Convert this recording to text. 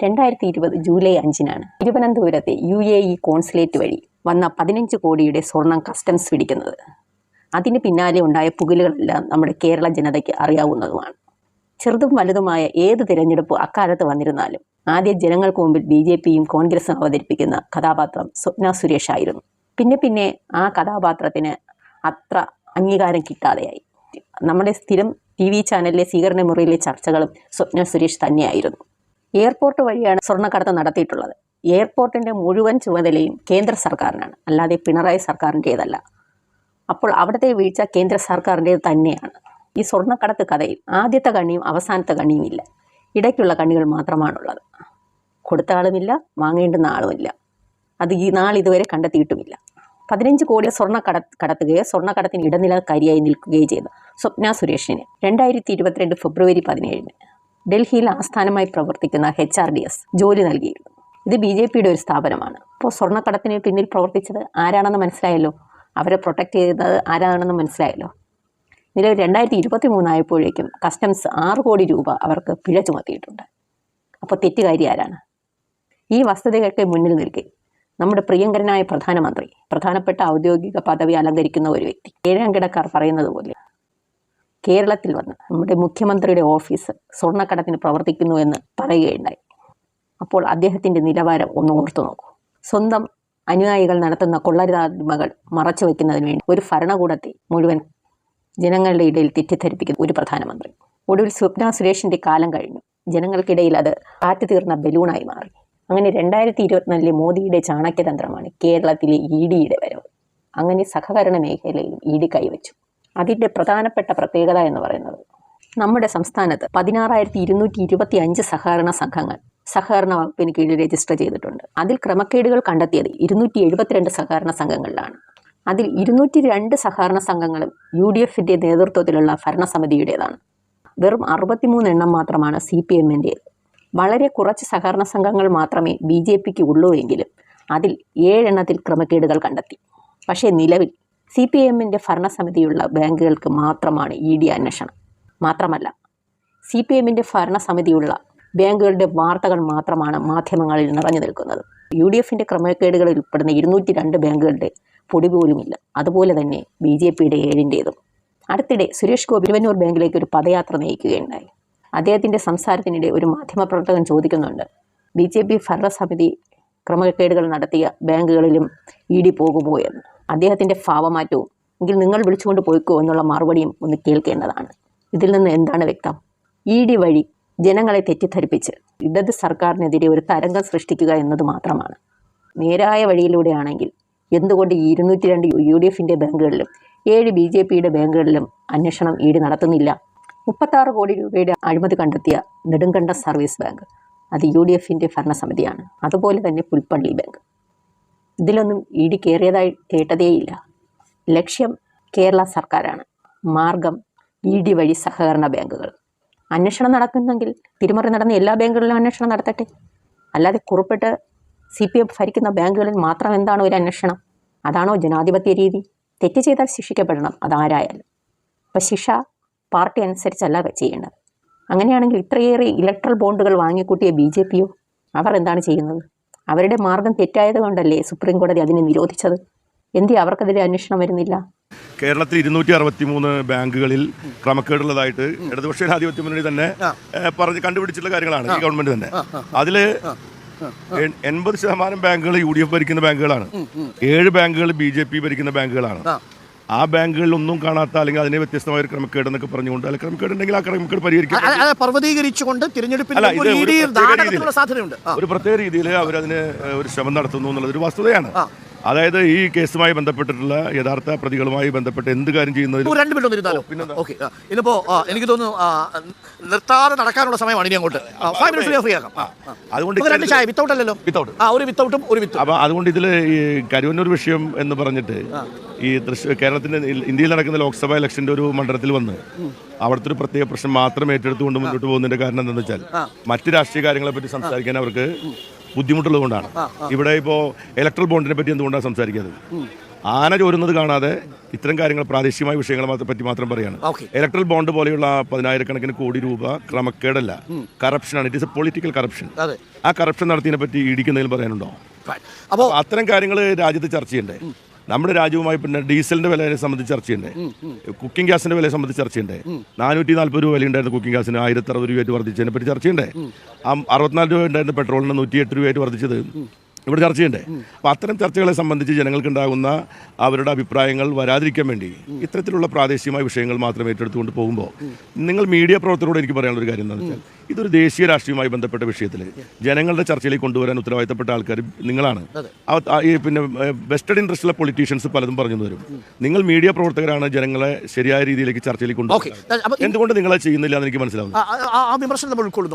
രണ്ടായിരത്തി ഇരുപത് ജൂലൈ അഞ്ചിനാണ്. തിരുവനന്തപുരത്തെ യു എ ഇ കോൺസുലേറ്റ് വഴി വന്ന പതിനഞ്ച് കോടിയുടെ സ്വർണം കസ്റ്റംസ് പിടിക്കുന്നത്. അതിന് പിന്നാലെ ഉണ്ടായ പുകലുകളെല്ലാം നമ്മുടെ കേരള ജനതയ്ക്ക് അറിയാവുന്നതുമാണ്. ചെറുതും വലുതുമായ ഏത് തിരഞ്ഞെടുപ്പ് അക്കാലത്ത് വന്നിരുന്നാലും ആദ്യ ജനങ്ങൾക്ക് മുമ്പിൽ ബി ജെ പിയും കോൺഗ്രസും അവതരിപ്പിക്കുന്ന കഥാപാത്രം സ്വപ്ന സുരേഷ് ആയിരുന്നു. പിന്നെ പിന്നെ ആ കഥാപാത്രത്തിന് അത്ര അംഗീകാരം കിട്ടാതെയായി. നമ്മുടെ സ്ഥിരം ടി വി ചാനലിലെ സ്വീകരണ മുറിയിലെ ചർച്ചകളും സ്വപ്ന സുരേഷ് തന്നെയായിരുന്നു. എയർപോർട്ട് വഴിയാണ് സ്വർണക്കടത്ത് നടത്തിയിട്ടുള്ളത്. എയർപോർട്ടിന്റെ മുഴുവൻ ചുമതലയും കേന്ദ്ര സർക്കാരിനാണ്. അല്ലാതെ പിണറായി സർക്കാരിന്റേതല്ല അപ്പോൾ അവിടുത്തെ വീഴ്ച കേന്ദ്ര സർക്കാരിന്റേത് തന്നെയാണ്. ഈ സ്വർണക്കടത്ത് കഥയിൽ ആദ്യത്തെ കണ്ണിയും അവസാനത്തെ കണ്ണിയും ഇല്ല. ഇടയ്ക്കുള്ള കണ്ണികൾ മാത്രമാണുള്ളത്. കൊടുത്ത ആളുമില്ല വാങ്ങേണ്ടുന്ന ആളുമില്ല. അത് ഈ നാൾ ഇതുവരെ കണ്ടെത്തിയിട്ടുമില്ല. പതിനഞ്ച് കോടി സ്വർണ കട കടത്തുകയോ സ്വർണക്കടത്തിന് ഇടനിലക്കാരിയായി നിൽക്കുകയോ ചെയ്ത സ്വപ്ന സുരേഷിന് രണ്ടായിരത്തി ഇരുപത്തിരണ്ട് ഫെബ്രുവരി പതിനേഴിന് ഡൽഹിയിൽ ആസ്ഥാനമായി പ്രവർത്തിക്കുന്ന എച്ച് ആർ ഡി എസ് ജോലി നൽകിയിരുന്നു. ഇത് ബി ജെ പിയുടെ ഒരു സ്ഥാപനമാണ്. അപ്പോൾ സ്വർണക്കടത്തിന് പിന്നിൽ പ്രവർത്തിച്ചത് ആരാണെന്ന് മനസ്സിലായല്ലോ? അവരെ പ്രൊട്ടക്റ്റ് ചെയ്തത് ആരാണെന്ന് മനസ്സിലായല്ലോ? നിലവിൽ രണ്ടായിരത്തി ഇരുപത്തി മൂന്നായപ്പോഴേക്കും കസ്റ്റംസ് ആറ് കോടി രൂപ അവർക്ക് പിഴ ചുമത്തിയിട്ടുണ്ട്. അപ്പോൾ തെറ്റുകാരി ആരാണ്? ഈ വസ്തുതകൾക്ക് മുന്നിൽ നിൽക്കെ നമ്മുടെ പ്രിയങ്കരനായ പ്രധാനമന്ത്രി പ്രധാനപ്പെട്ട ഔദ്യോഗിക പദവി അലങ്കരിക്കുന്ന ഒരു വ്യക്തി. ഏഴാം കിടക്കാർ പറയുന്നത് പോലെ കേരളത്തിൽ വന്ന് നമ്മുടെ മുഖ്യമന്ത്രിയുടെ ഓഫീസ് സ്വർണക്കടത്തിന് പ്രവർത്തിക്കുന്നു എന്ന് പറയുകയുണ്ടായി. അപ്പോൾ അദ്ദേഹത്തിന്റെ നിലവാരം ഒന്ന് ഓർത്തു നോക്കൂ. സ്വന്തം അനുയായികൾ നടത്തുന്ന കൊള്ളരുതായ്മകൾ മറച്ചു വയ്ക്കുന്നതിന് വേണ്ടി ഒരു ഭരണകൂടത്തെ മുഴുവൻ ജനങ്ങളുടെ ഇടയിൽ തെറ്റിദ്ധരിപ്പിക്കുന്ന ഒരു പ്രധാനമന്ത്രി. ഒടുവിൽ സ്വപ്ന സുരേഷിന്റെ കാലം കഴിഞ്ഞു. ജനങ്ങൾക്കിടയിൽ അത് കാറ്റ് തീർന്ന ബലൂണായി മാറി. അങ്ങനെ രണ്ടായിരത്തി ഇരുപത്തിനാലിലെ മോദിയുടെ ചാണക്യതന്ത്രമാണ് കേരളത്തിലെ ഇ ഡിയുടെ വരവ്. അങ്ങനെ സഹകരണ മേഖലയിൽ ഇ ഡി കൈവച്ചു. അതിന്റെ പ്രധാനപ്പെട്ട പ്രത്യേകത എന്ന് പറയുന്നത് നമ്മുടെ സംസ്ഥാനത്ത് പതിനാറായിരത്തി ഇരുന്നൂറ്റി ഇരുപത്തി അഞ്ച് സഹകരണ സംഘങ്ങൾ സഹകരണ വകുപ്പിന് കീഴിൽ രജിസ്റ്റർ ചെയ്തിട്ടുണ്ട്. അതിൽ ക്രമക്കേടുകൾ കണ്ടെത്തിയത് ഇരുന്നൂറ്റി എഴുപത്തിരണ്ട് സഹകരണ സംഘങ്ങളിലാണ്. അതിൽ ഇരുന്നൂറ്റി രണ്ട് സഹകരണ സംഘങ്ങളും യു ഡി എഫിന്റെ നേതൃത്വത്തിലുള്ള ഭരണസമിതിയുടേതാണ്. വെറും അറുപത്തിമൂന്ന് എണ്ണം മാത്രമാണ് സി പി എമ്മിന്റേത് വളരെ കുറച്ച് സഹകരണ സംഘങ്ങൾ മാത്രമേ ബി ജെ പിക്ക് ഉള്ളൂ എങ്കിലും അതിൽ ഏഴെണ്ണത്തിൽ ക്രമക്കേടുകൾ കണ്ടെത്തി. പക്ഷേ നിലവിൽ സി പി എമ്മിന്റെ ഭരണസമിതിയുള്ള ബാങ്കുകൾക്ക് മാത്രമാണ് ഇ ഡി അന്വേഷണം. മാത്രമല്ല സി പി എമ്മിന്റെ ഭരണസമിതിയുള്ള ബാങ്കുകളുടെ വാർത്തകൾ മാത്രമാണ് മാധ്യമങ്ങളിൽ നിറഞ്ഞു നിൽക്കുന്നത്. യു ഡി എഫിന്റെ ക്രമക്കേടുകളിൽ ഉൾപ്പെടുന്ന ഇരുന്നൂറ്റി രണ്ട് ബാങ്കുകളുടെ പൊടി പോലുമില്ല അതുപോലെ തന്നെ ബി ജെ പിയുടെ ഏഴിന്റേതും അടുത്തിടെ സുരേഷ് ഗോപി തിരുവന്നൂർ ബാങ്കിലേക്ക് ഒരു പദയാത്ര നയിക്കുകയുണ്ടായി. അദ്ദേഹത്തിന്റെ സംസാരത്തിനിടെ ഒരു മാധ്യമപ്രവർത്തകൻ ചോദിക്കുന്നുണ്ട് ബി ജെ പി ഭരണസമിതി ക്രമക്കേടുകൾ നടത്തിയ ബാങ്കുകളിലും ഇ ഡി പോകുമോ എന്ന്? അദ്ദേഹത്തിന്റെ ഭാവമാറ്റവും എങ്കിൽ നിങ്ങൾ വിളിച്ചുകൊണ്ട് പോയിക്കോ എന്നുള്ള മറുപടിയും ഒന്ന് കേൾക്കേണ്ടതാണ്. ഇതിൽ നിന്ന് എന്താണ് വ്യക്തം? ഇ ഡി വഴി ജനങ്ങളെ തെറ്റിദ്ധരിപ്പിച്ച് ഇടത് സർക്കാരിനെതിരെ ഒരു തരംഗം സൃഷ്ടിക്കുക എന്നത് മാത്രമാണ്. നേരായ വഴിയിലൂടെയാണെങ്കിൽ എന്തുകൊണ്ട് ഇരുന്നൂറ്റി രണ്ട് യു ഡി എഫിന്റെ ബാങ്കുകളിലും ഏഴ് ബി ജെ പിയുടെ ബാങ്കുകളിലും അന്വേഷണം ഇ ഡി നടത്തുന്നില്ല? മുപ്പത്താറ് കോടി രൂപയുടെ അഴിമതി കണ്ടെത്തിയ നെടുങ്കണ്ട സർവീസ് ബാങ്ക് അത് യു ഡി എഫിന്റെ ഭരണസമിതിയാണ്. അതുപോലെ തന്നെ പുൽപ്പള്ളി ബാങ്ക്. ഇതിലൊന്നും ഇ ഡി കയറിയതായി കേട്ടതേയില്ല. ലക്ഷ്യം കേരള സർക്കാരാണ്. മാർഗം ഇ ഡി വഴി സഹകരണ ബാങ്കുകൾ. അന്വേഷണം നടക്കുന്നെങ്കിൽ തിരിമറി നടന്ന എല്ലാ ബാങ്കുകളിലും അന്വേഷണം നടത്തട്ടെ. അല്ലാതെ കുറിപ്പിട്ട് സി പി എം ഭരിക്കുന്ന ബാങ്കുകളിൽ മാത്രം എന്താണ് ഒരു അന്വേഷണം? അതാണോ ജനാധിപത്യ രീതി? തെറ്റ് ചെയ്താൽ ശിക്ഷിക്കപ്പെടണം അതാരായാലും. അപ്പം ശിക്ഷ പാർട്ടി അനുസരിച്ചല്ല ചെയ്യേണ്ടത്. അങ്ങനെയാണെങ്കിൽ ഇത്രയേറെ ഇലക്ട്രൽ ബോണ്ടുകൾ വാങ്ങിക്കൂട്ടിയ ബി ജെ പിയോ? അവർ എന്താണ് ചെയ്യുന്നത്? അവരുടെ മാർഗം തെറ്റായത് കൊണ്ടല്ലേ സുപ്രീം കോടതി അതിനെ നിരോധിച്ചത്? എന്തി അവർക്കെതിരെ അന്വേഷണം വരുന്നില്ല? കേരളത്തിൽ ഇരുന്നൂറ്റി അറുപത്തി മൂന്ന് ബാങ്കുകളിൽ ക്രമക്കേടുള്ളതായിട്ട് ഇടതുപക്ഷ ജനാധിപത്യ മുന്നണി തന്നെ പറഞ്ഞ് കണ്ടുപിടിച്ചിട്ടുള്ള കാര്യങ്ങളാണ് ഈ ഗവൺമെന്റ് തന്നെ. അതിൽ എൺ- എൺപത് ശതമാനം ബാങ്കുകൾ യു ഡി എഫ് ഭരിക്കുന്ന ബാങ്കുകളാണ്. ഏഴ് ബാങ്കുകൾ ബി ജെ പി ഭരിക്കുന്ന ബാങ്കുകളാണ്. ആ ബാങ്കുകളിൽ ഒന്നും കാണാത്ത അല്ലെങ്കിൽ അതിനെ വ്യത്യസ്തമായ ഒരു ക്രമക്കേട് എന്നൊക്കെ പറഞ്ഞുകൊണ്ട് അല്ലെങ്കിൽ ക്രമക്കേട് ഉണ്ടെങ്കിൽ ആ ക്രമക്കേട് പരിഹരിക്കും പർവതീകരിച്ചുകൊണ്ട് തിരഞ്ഞെടുപ്പിൽ. ഒരു പ്രത്യേക രീതിയിൽ അവരതിന് ഒരു ശ്രമം നടത്തുന്നു എന്നുള്ളത് ഒരു വസ്തുതയാണ്. അതായത് ഈ കേസുമായി ബന്ധപ്പെട്ടിട്ടുള്ള യഥാർത്ഥ പ്രതികളുമായി ബന്ധപ്പെട്ട് എന്ത് കാര്യം ചെയ്യുന്നതിലും ഒരു രണ്ട് മിനിറ്റ് ഒന്നിരുന്നാലോ ഓക്കെ ഇന്നിപ്പോ ആ, എനിക്ക് തോന്നുന്നു ആ, നിർത്താതെ നടക്കാനുള്ള സമയമാണ് ഇനി അങ്ങോട്ട്. ഫൈവ് മിനിറ്റ്സ് ഫ്രീ ആക്കാം. ആ, ആ. അതുകൊണ്ട് നമുക്ക് രണ്ട് ചായ വിത്തൗട്ട് അല്ലല്ലോ? Without. ആ ഒരു വിത്തൗട്ടും ഒരു വിത്തും അപ്പൊ അതുകൊണ്ട് ഇതിൽ ഈ കരുവന്നൂർ വിഷയം എന്ന് പറഞ്ഞിട്ട് ഈ തൃശ്ശൂർ കേരളത്തിന്റെ ഇ- ഇന്ത്യയിൽ നടക്കുന്ന ലോക്സഭാ ഇലക്ഷന്റെ ഒരു മണ്ഡലത്തിൽ വന്ന് അവിടുത്തെ ഒരു പ്രത്യേക പ്രശ്നം മാത്രം ഏറ്റെടുത്തുകൊണ്ട് മുന്നോട്ട് പോകുന്നതിന്റെ കാരണം എന്താണെന്ന് വെച്ചാൽ മറ്റ് രാഷ്ട്രീയ കാര്യങ്ങളെ പറ്റി സംസാരിക്കാൻ അവർക്ക് ബുദ്ധിമുട്ടുള്ളത് കൊണ്ടാണ് ഇവിടെ ഇപ്പോൾ ഇലക്ട്രൽ ബോണ്ടിനെ പറ്റി എന്തുകൊണ്ടാണ് സംസാരിക്കുന്നത് ആന ചോരുന്നത് കാണാതെ ഇത്തരം കാര്യങ്ങൾ പ്രാദേശികമായ വിഷയങ്ങളെ പറ്റി മാത്രം പറയാണ്. ഇലക്ട്രൽ ബോണ്ട് പോലെയുള്ള പതിനായിരക്കണക്കിന് കോടി രൂപ ക്രമക്കേടല്ല. കറപ്ഷനാണ് it is a political corruption ആ കറപ്ഷൻ നടത്തിയതിനെ പറ്റി ഇടിക്കുന്നതിൽ പറയാനുണ്ടോ? അപ്പോൾ അപ്പൊ അത്തരം കാര്യങ്ങൾ രാജ്യത്ത് ചർച്ച ചെയ്യണ്ടേ? നമ്മുടെ രാജ്യവുമായി പിന്നെ ഡീസലിന്റെ വിലയെ സംബന്ധിച്ച് ചർച്ച ചെയ്യണ്ടേ? കുക്കിംഗ് ഗ്യാസിന്റെ വിലയെ സംബന്ധിച്ച് ചർച്ച ചെയ്യണ്ടേ? നാനൂറ്റി നാല്പത് രൂപ വില ഉണ്ടായിരുന്നു കുക്കിംഗ് ഗ്യാസിന്. ആയിരത്തി അറുപത് രൂപയായിട്ട് വർദ്ധിച്ചതിനെ പറ്റി ചർച്ചയുണ്ട് ആ അറുപത്തിനാല് രൂപ ഉണ്ടായിരുന്ന പെട്രോളിന് നൂറ്റി എട്ട് രൂപയായിട്ട് വർദ്ധിച്ചത്. ഇവിടെ ചർച്ച ചെയ്യണ്ടേ? അപ്പൊ അത്തരം ചർച്ചകളെ സംബന്ധിച്ച് ജനങ്ങൾക്ക് ഉണ്ടാകുന്ന അവരുടെ അഭിപ്രായങ്ങൾ വരാതിരിക്കാൻ വേണ്ടി ഇത്തരത്തിലുള്ള പ്രാദേശികമായ വിഷയങ്ങൾ മാത്രം ഏറ്റെടുത്തുകൊണ്ട് പോകുമ്പോൾ നിങ്ങൾ മീഡിയ പ്രവർത്തകരോട് എനിക്ക് പറയാനുള്ള ഒരു കാര്യം എന്താണെന്ന് വെച്ചാൽ ഇതൊരു ദേശീയ രാഷ്ട്രീയമായി ബന്ധപ്പെട്ട വിഷയത്തിൽ ജനങ്ങളുടെ ചർച്ചയിലേക്ക് കൊണ്ടുവരാൻ ഉത്തരവാദിത്തപ്പെട്ട ആൾക്കാർ നിങ്ങളാണ്. ഈ പിന്നെ വെസ്റ്റഡ് ഇൻട്രസ്റ്റിലെ പൊളിറ്റീഷ്യൻസ് പലതും പറഞ്ഞു തരും. നിങ്ങൾ മീഡിയ പ്രവർത്തകരാണ് ജനങ്ങളെ ശരിയായ രീതിയിലേക്ക് ചർച്ചയിലേക്ക് കൊണ്ടുപോകുന്നത് അപ്പോൾ എന്തുകൊണ്ട് നിങ്ങളെ ചെയ്യുന്നില്ല എന്ന് എനിക്ക് മനസ്സിലാവുന്നു ആ- ആ- ആ വിമർശനം നമ്മൾ ഉൾക്കൊള്ളുന്നു.